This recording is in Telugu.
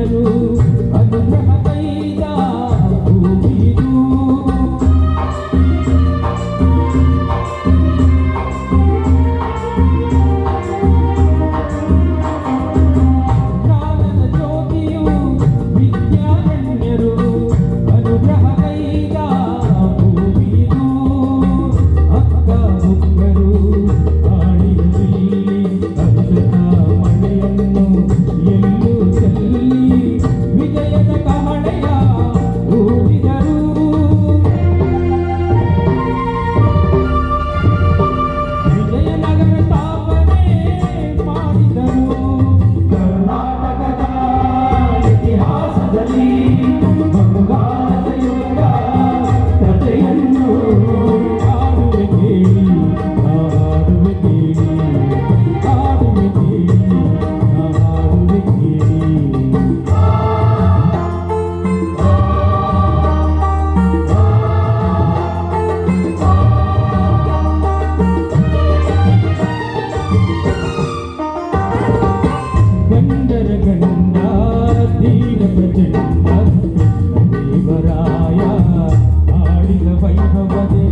Anu అనుగ్రహమై i vai invadir